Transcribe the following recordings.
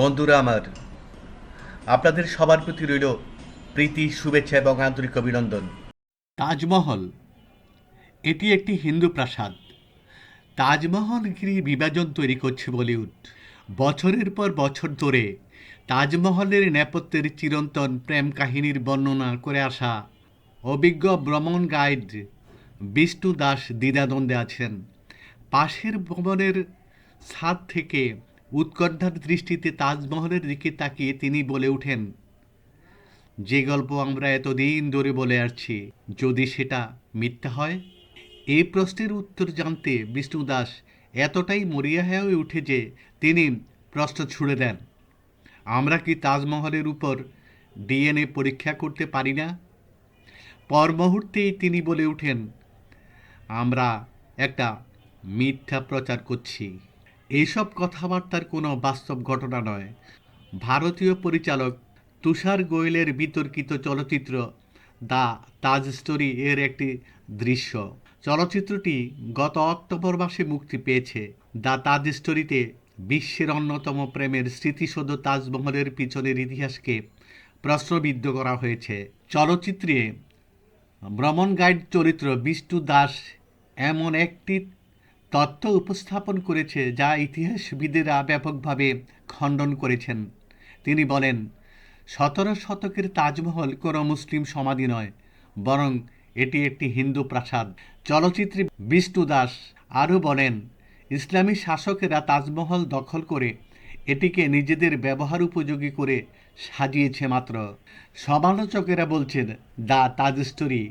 বন্ধুরা আমার, আপনাদের সবার প্রতি রইল প্রীতি, শুভেচ্ছা এবং আন্তরিক অভিনন্দন। তাজমহল, এটি একটি হিন্দু প্রাসাদ। তাজমহল ঘিরে বিভাজন তৈরি করছে বলিউড। বছরের পর বছর ধরে তাজমহলের নেপথ্যের চিরন্তন প্রেম কাহিনীর বর্ণনা করে আসা অভিজ্ঞ ভ্রমণ গাইড বিষ্ণু দাস দ্বিধাদ্বন্দ্বে আছেন। পাশের ভবনের ছাদ থেকে উৎকণ্ঠার দৃষ্টিতে তাজমহলের দিকে তাকিয়ে তিনি বলে ওঠেন, যে গল্প আমরা এতদিন ধরে বলে আসছি, যদি সেটা মিথ্যা হয়? এই প্রশ্নের উত্তর জানতে বিষ্ণু দাস এতটাই মরিয়া হয়ে উঠে যে তিনি প্রশ্ন ছুড়ে দেন, আমরা কি তাজমহলের উপর ডিএনএ পরীক্ষা করতে পারি না? পর মুহূর্তেই তিনি বলে ওঠেন, আমরা একটা মিথ্যা প্রচার করছি। এইসব কথাবার্তার কোনো বাস্তব ঘটনা নয়। ভারতীয় পরিচালক তুষার গোয়েলের বিতর্কিত চলচ্চিত্র দ্য তাজ স্টোরি এর একটি দৃশ্য। চলচ্চিত্রটি গত অক্টোবর মাসে মুক্তি পেয়েছে। দ্য তাজ স্টোরিতে বিশ্বের অন্যতম প্রেমের স্মৃতিসৌধ তাজমহলের পিছনের ইতিহাসকে প্রশ্নবিদ্ধ করা হয়েছে। চলচ্চিত্রে ভ্রমণ গাইড চরিত্র বিষ্ণু দাস এমন একটি তত্ত্ব উপস্থাপন করেছে যা ইতিহাসবিদেরা ব্যাপকভাবে খণ্ডন করেছেন। তিনি বলেন, সতেরো শতকের তাজমহল কোনো মুসলিম সমাধি নয়, বরং এটি একটি হিন্দু প্রাসাদ। চলচ্চিত্রে বিষ্ণু দাস আরও বলেন, ইসলামী শাসকেরা তাজমহল দখল করে এটিকে নিজেদের ব্যবহার উপযোগী করে সাজিয়েছে মাত্র। সমালোচকেরা বলছেন, দ্য তাজ স্টোরি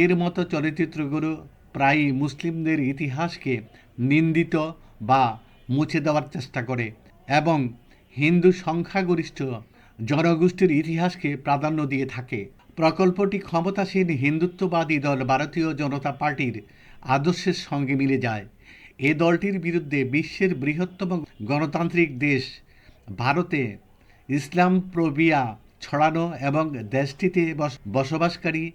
এর মতো চলচ্চিত্রগুলো প্রায়ই মুসলিমদের ইতিহাসকে নিন্দিত বা মুছে দেওয়ার চেষ্টা করে এবং হিন্দু সংখ্যাগরিষ্ঠ জনগোষ্ঠীর ইতিহাসকে প্রাধান্য দিয়ে থাকে। প্রকল্পটি ক্ষমতাসীন হিন্দুত্ববাদী দল ভারতীয় জনতা পার্টির আদর্শের সঙ্গে মিলে যায়। এ দলটির বিরুদ্ধে বিশ্বের বৃহত্তম গণতান্ত্রিক দেশ ভারতে ইসলাম প্রবিয়া ছড়ানো এবং দেশটিতে বস- বসবাসকারী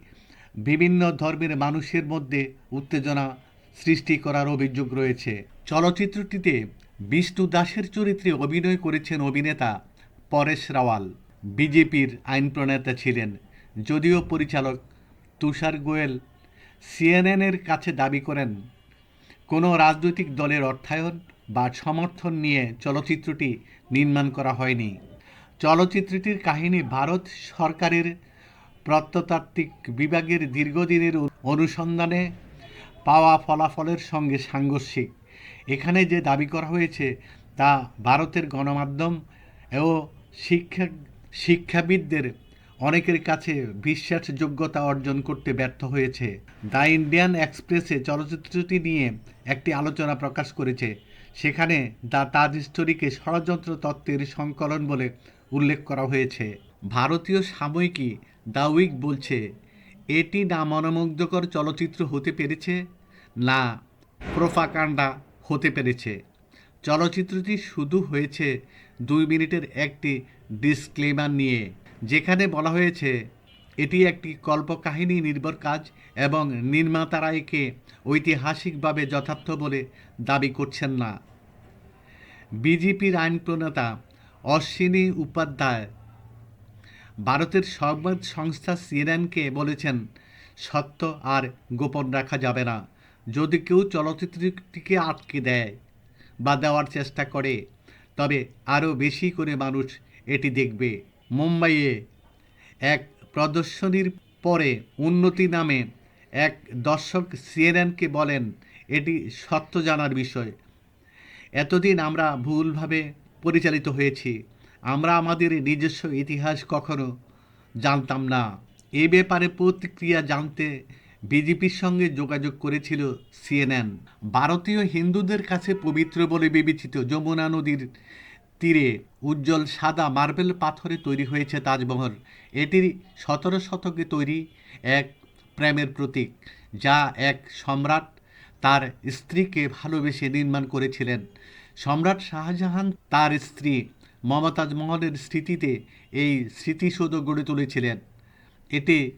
বিভিন্ন ধর্মের মানুষের মধ্যে উত্তেজনা সৃষ্টি করার অভিযোগ রয়েছে। চলচ্চিত্রটিতে বিষ্ণু দাসের চরিত্রে অভিনয় করেছেন অভিনেতা পরেশ রাওয়াল। বিজেপির আইন প্রণেতা ছিলেন। যদিও পরিচালক তুষার গোয়েল সিএনএনের কাছে দাবি করেন, কোনো রাজনৈতিক দলের অর্থায়ন বা সমর্থন নিয়ে চলচ্চিত্রটি নির্মাণ করা হয়নি। চলচ্চিত্রটির কাহিনী ভারত সরকারের প্রত্নতাত্ত্বিক বিভাগের দীর্ঘদিনের অনুসন্ধানে পাওয়া ফলাফলের সঙ্গে সাংঘর্ষিক। এখানে যে দাবি করা হয়েছে তা ভারতের গণমাধ্যম ও শিক্ষা, শিক্ষাবিদদের অনেকের কাছে বিশ্বাসযোগ্যতা অর্জন করতে ব্যর্থ হয়েছে। দ্য ইন্ডিয়ান এক্সপ্রেসে চলচ্চিত্রটি নিয়ে একটি আলোচনা প্রকাশ করেছে। সেখানে দ্য তাজ স্টোরিকে ষড়যন্ত্র তত্ত্বের সংকলন বলে উল্লেখ করা হয়েছে। ভারতীয় সাময়িকী দ্য উইক বলছে, এটি না মনোমুগ্ধকর চলচ্চিত্র হতে পেরেছে? না প্রোফাকাণ্ডা হতে পেরেছে। চলচ্চিত্রটি শুধু হয়েছে দুই মিনিটের একটি ডিসক্লেমার নিয়ে, যেখানে বলা হয়েছে, এটি একটি কল্পকাহিনী নির্ভর কাজ এবং নির্মাতারা একে ঐতিহাসিকভাবে যথার্থ বলে দাবি করছেন না। বিজেপির আইন প্রণেতা অশ্বিনী উপাধ্যায় ভারতের সংবাদ সংস্থা সিএনএনকে বলেছেন, সত্য আর গোপন রাখা যাবে না। যদি কেউ চলচ্চিত্রটিকে আটকে দেয় বা দেওয়ার চেষ্টা করে, তবে আরও বেশি করে মানুষ এটি দেখবে। মুম্বাইয়ে এক প্রদর্শনীর পরে উন্নতি নামে এক দর্শক সিএনএনকে বলেন, এটি সত্য জানার বিষয়। এতদিন আমরা ভুলভাবে পরিচালিত হয়েছি। আমরা আমাদের নিজস্ব ইতিহাস কখনো জানতাম না। এ ব্যাপারে প্রতিক্রিয়া জানতে বিজেপির সঙ্গে যোগাযোগ করেছিল সিএনএন। ভারতীয় হিন্দুদের কাছে পবিত্র বলে বিবেচিত যমুনা নদীর তীরে উজ্জ্বল সাদা মার্বেল পাথরে তৈরি হয়েছে তাজমহল। এটি সতেরো শতকে তৈরি এক প্রেমের প্রতীক, যা এক সম্রাট তার স্ত্রীকে ভালোবেসে নির্মাণ করেছিলেন। সম্রাট শাহজাহান তার স্ত্রী মমতাজ মহলের স্মৃতিতে এই স্মৃতিসৌধ গড়ে তুলেছিলেন। এতে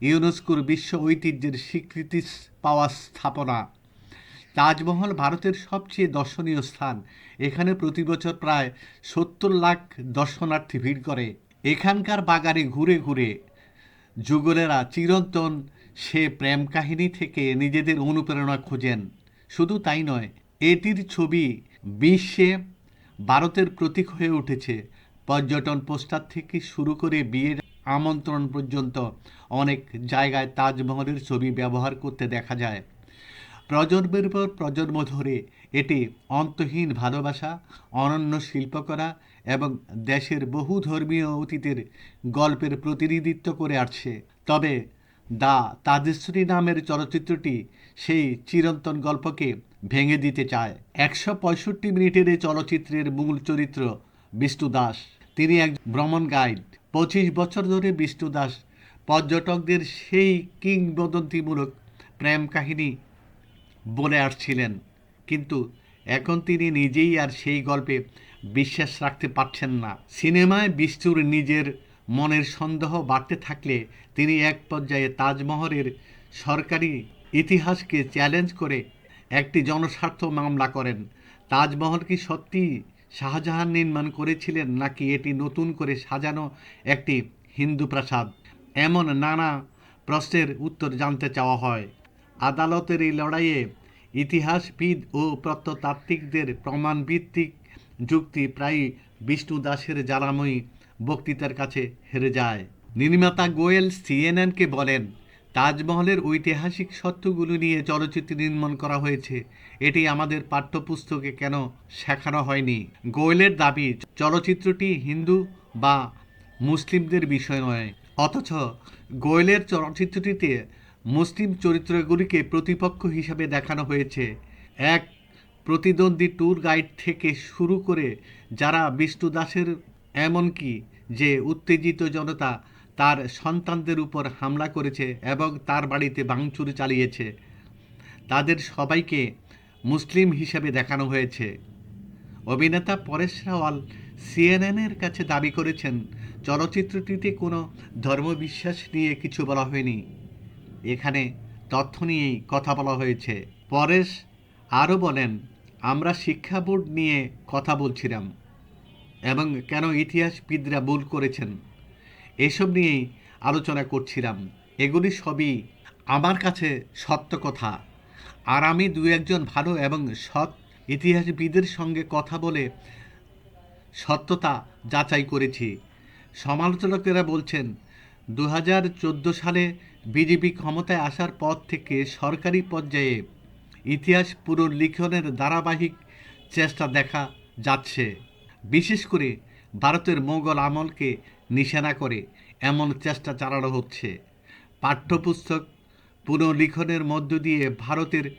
ইউনেস্কোর বিশ্ব ঐতিহ্যের স্বীকৃতি পাওয়া স্থাপনা। তাজমহল ভারতের সবচেয়ে দর্শনীয় স্থান। এখানে প্রতি বছর প্রায় সত্তর লাখ দর্শনার্থী ভিড় করে। এখানকার বাগানে ঘুরে ঘুরে যুগলেরা চিরন্তন সে প্রেম কাহিনী থেকে নিজেদের অনুপ্রেরণা খোঁজেন। শুধু তাই নয়, এটির ছবি বিশ্বে ভারতের প্রতীক হয়ে উঠেছে। পর্যটন পোস্টার থেকে শুরু করে বিয়ের আমন্ত্রণ পর্যন্ত অনেক জায়গায় তাজমহলের ছবি ব্যবহার করতে দেখা যায়। প্রজন্মের পর প্রজন্ম ধরে এটি অন্তহীন ভালোবাসা, অনন্য শিল্পকলা এবং দেশের বহু ধর্মীয় অতীতের গল্পের প্রতিনিধিত্ব করে আসছে। তবে দা তাজেশ্বরী নামের চলচ্চিত্রটি সেই চিরন্তন গল্পকে ভেঙে দিতে চায়। একশো পঁয়ষট্টি মিনিটের এই চলচ্চিত্রের মূল চরিত্র বিষ্ণু দাস। তিনি এক ভ্রমণ গাইড। পঁচিশ বছর ধরে বিষ্ণু দাস পর্যটকদের সেই কিংবদন্তিমূলক প্রেম কাহিনী বলে আসছিলেন। কিন্তু এখন তিনি নিজেই আর সেই গল্পে বিশ্বাস রাখতে পারছেন না। সিনেমায় বিষ্ণুর নিজের মনের সন্দেহ বাড়তে থাকলে তিনি এক পর্যায়ে তাজমহলের সরকারি ইতিহাসকে চ্যালেঞ্জ করে একটি জনস্বার্থ মামলা করেন। তাজমহল কি সত্যি শাহজাহান নির্মাণ করেছিলেন, নাকি এটি নতুন করে সাজানো একটি হিন্দু প্রাসাদ? এমন নানা প্রশ্নের উত্তর জানতে চাওয়া হয়। আদালতের এই লড়াইয়ে ইতিহাসবিদ ও প্রত্নতাত্ত্বিকদের প্রমাণভিত্তিক যুক্তি প্রায়ই বিষ্ণু দাসের জ্বালাময়ী বক্তৃতার কাছে হেরে যায়। নির্মাতা গোয়েল সিএনএনকে বলেন তাজমহলের ঐতিহাসিক সত্যগুলো নিয়ে চলচ্চিত্র নির্মাণ করা হয়েছে। এটি আমাদের পাঠ্যপুস্তকে কেন শেখানো হয়নি? গোয়েলের দাবি, চলচ্চিত্রটি হিন্দু বা মুসলিমদের বিষয় নয়। অথচ গোয়েলের চলচ্চিত্রটিতে মুসলিম চরিত্রগুলিকে প্রতিপক্ষ হিসাবে দেখানো হয়েছে। এক প্রতিদ্বন্দ্বী ট্যুর গাইড থেকে শুরু করে যারা বিষ্ণু দাসের, এমনকি যে উত্তেজিত জনতা তার সন্তানদের উপর হামলা করেছে এবং তার বাড়িতে ভাঙচুর চালিয়েছে। তাদের সবাইকে মুসলিম হিসেবে দেখানো হয়েছে। অভিনেতা পরেশ রাওয়াল সিএনএনের কাছে দাবি করেছেন, চলচ্চিত্রটিতে কোনো ধর্মবিশ্বাস নিয়ে কিছু বলা হয়নি। এখানে তথ্য নিয়েই কথা বলা হয়েছে। পরেশ আরও বলেন, আমরা শিক্ষা বোর্ড নিয়ে কথা বলছিলাম এবং কেন ইতিহাসবিদরা ভুল করেছেন? এসব নিয়েই আলোচনা করছিলাম। এগুলি সবই আমার কাছে সত্য কথা। আর আমি দু একজন ভালো এবং সৎ ইতিহাসবিদের সঙ্গে কথা বলে সত্যতা যাচাই করেছি। সমালোচকেরা বলছেন দু হাজার চোদ্দ সালে বিজেপি ক্ষমতায় আসার পর থেকে সরকারি পর্যায়ে ইতিহাস পুনর্লিখনের ধারাবাহিক চেষ্টা দেখা যাচ্ছে। বিশেষ করে ভারতের মোগল আমলকে নিশানা করে এমন চেষ্টা চালানো হচ্ছে। পাঠ্যপুস্তক পুনর্লিখনের মধ্য দিয়ে ভারতের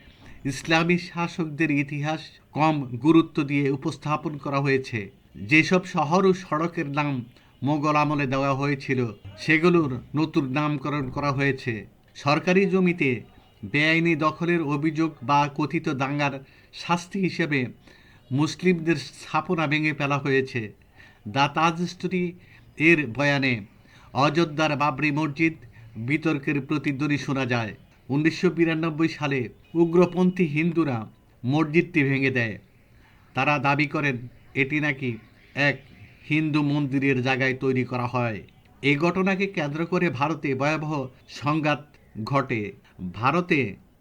ইসলামী শাসকদের ইতিহাস কম গুরুত্ব দিয়ে উপস্থাপন করা হয়েছে। যেসব শহর ও সড়কের নাম মোগল আমলে দেওয়া হয়েছিল, সেগুলোর নতুন নামকরণ করা হয়েছে। সরকারি জমিতে বেআইনি দখলের অভিযোগ বা কথিত দাঙ্গার শাস্তি হিসেবে মুসলিমদের স্থাপনা ভেঙে ফেলা হয়েছে। দা তাজ এর বয়ানে অযোধ্যার বাবরি মসজিদ বিতর্কের প্রতিধ্বনি শোনা যায়। উনিশশো বিরানব্বই সালে উগ্রপন্থী হিন্দুরা মসজিদটি ভেঙে দেয়। তারা দাবি করেন, এটি নাকি এক হিন্দু মন্দিরের জায়গায় তৈরি করা হয়। এই ঘটনাকে কেন্দ্র করে ভারতে ভয়াবহ সংঘাত ঘটে। ভারতে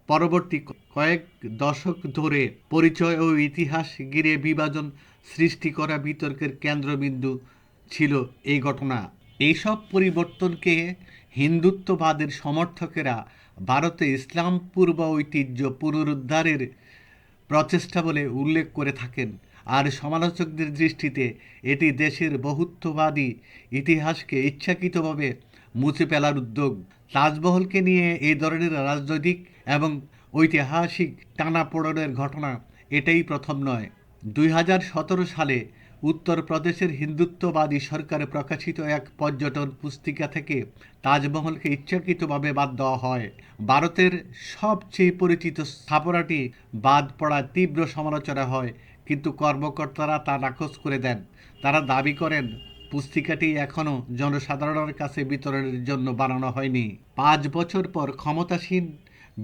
পরবর্তী কয়েক দশক ধরে পরিচয় ও ইতিহাস ঘিরে বিভাজন সৃষ্টি করা বিতর্কের কেন্দ্রবিন্দু ছিল এই ঘটনা। এইসব পরিবর্তনকে হিন্দুত্ববাদের সমর্থকেরা ভারতে ইসলাম পূর্ব ঐতিহ্য পুনরুদ্ধারের প্রচেষ্টা বলে উল্লেখ করে থাকেন। আর সমালোচকদের দৃষ্টিতে এটি দেশের বহুত্ববাদী ইতিহাসকে ইচ্ছাকৃতভাবে মুছে ফেলার উদ্যোগ। তাজমহলকে নিয়ে এই ধরনের রাজনৈতিক এবং ঐতিহাসিক টানাপোড়েনের ঘটনা এটাই প্রথম নয়। দুই সালে উত্তরপ্রদেশের হিন্দুত্ববাদী সরকারে প্রকাশিত এক পর্যটন পুস্তিকা থেকে তাজমহলকে ইচ্ছাকৃতভাবে বাদ দেওয়া হয়। ভারতের সবচেয়ে পরিচিত স্থাপনাটি বাদ পড়ার তীব্র সমালোচনা হয়, কিন্তু কর্মকর্তারা তা নাকচ করে দেন। তারা দাবি করেন, পুস্তিকাটি এখনও জনসাধারণের কাছে বিতরণের জন্য বানানো হয়নি। পাঁচ বছর পর ক্ষমতাসীন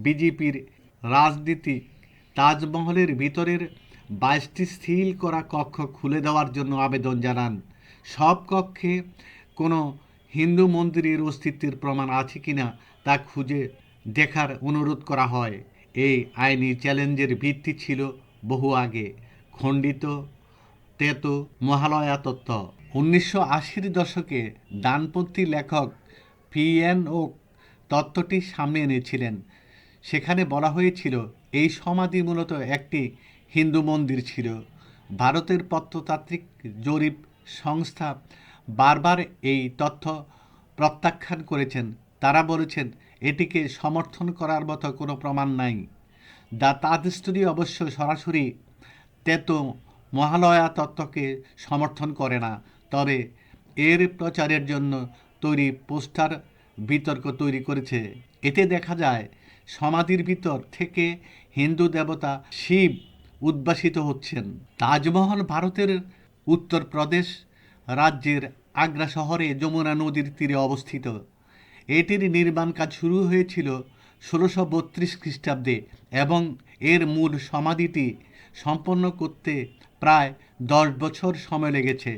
বিজেপির রাজনীতি তাজমহলের ভিতরের বাইশটি সিল করা কক্ষ খুলে দেওয়ার জন্য আবেদন জানান। সব কক্ষে কোনো হিন্দু মন্দিরের অস্তিত্বের প্রমাণ আছে কিনা তা খুঁজে দেখার অনুরোধ করা হয়। এই আইনি চ্যালেঞ্জের ভিত্তি ছিল বহু আগে। খণ্ডিত তেত মহালয়া তত্ত্ব। উনিশশো আশির দশকে ডানপন্থী লেখক পিএন ও তত্ত্বটি সামনে এনেছিলেন। সেখানে বলা হয়েছিল, এই সমাধি মূলত একটি হিন্দু মন্দির ছিল। ভারতের প্রত্নতাত্ত্বিক জরিপ সংস্থা বারবার এই তথ্য প্রত্যাখ্যান করেছেন। তারা বলেছেন, এটিকে সমর্থন করার মতো কোনো প্রমাণ নাই। দ্য তাজ স্টোরি অবশ্য সরাসরি তেতো মহালয়া তত্ত্বকে সমর্থন করে না, তবে এর প্রচারের জন্য তৈরি পোস্টার বিতর্ক তৈরি করেছে। এতে দেখা যায় সমাধির ভিতর থেকে হিন্দু দেবতা শিব উদ্ভাসিত হচ্ছেন। তাজমহল ভারতের উত্তরপ্রদেশ রাজ্যের আগ্রা শহরে যমুনা নদীর তীরে অবস্থিত। এটির নির্মাণ কাজ শুরু হয়েছিল ষোলোশো বত্রিশ খ্রিস্টাব্দে এবং এর মূল সমাধিটি সম্পন্ন করতে প্রায় দশ বছর সময় লেগেছে।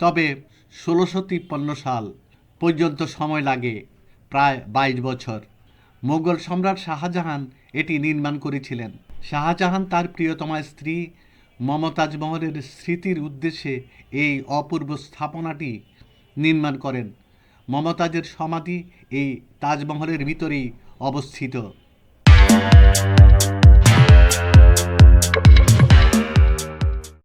তবে ষোলোশো তিপ্পান্ন সাল পর্যন্ত সময় লাগে, প্রায় বাইশ বছর। মোগল সম্রাট শাহজাহান এটি নির্মাণ করেছিলেন। শাহজাহান তার প্রিয়তমা স্ত্রী মমতাজ মহলের স্মৃতির উদ্দেশ্যে এই অপূর্ব স্থাপনাটি নির্মাণ করেন। মমতাজের সমাধি এই তাজমহলের ভিতরেই অবস্থিত।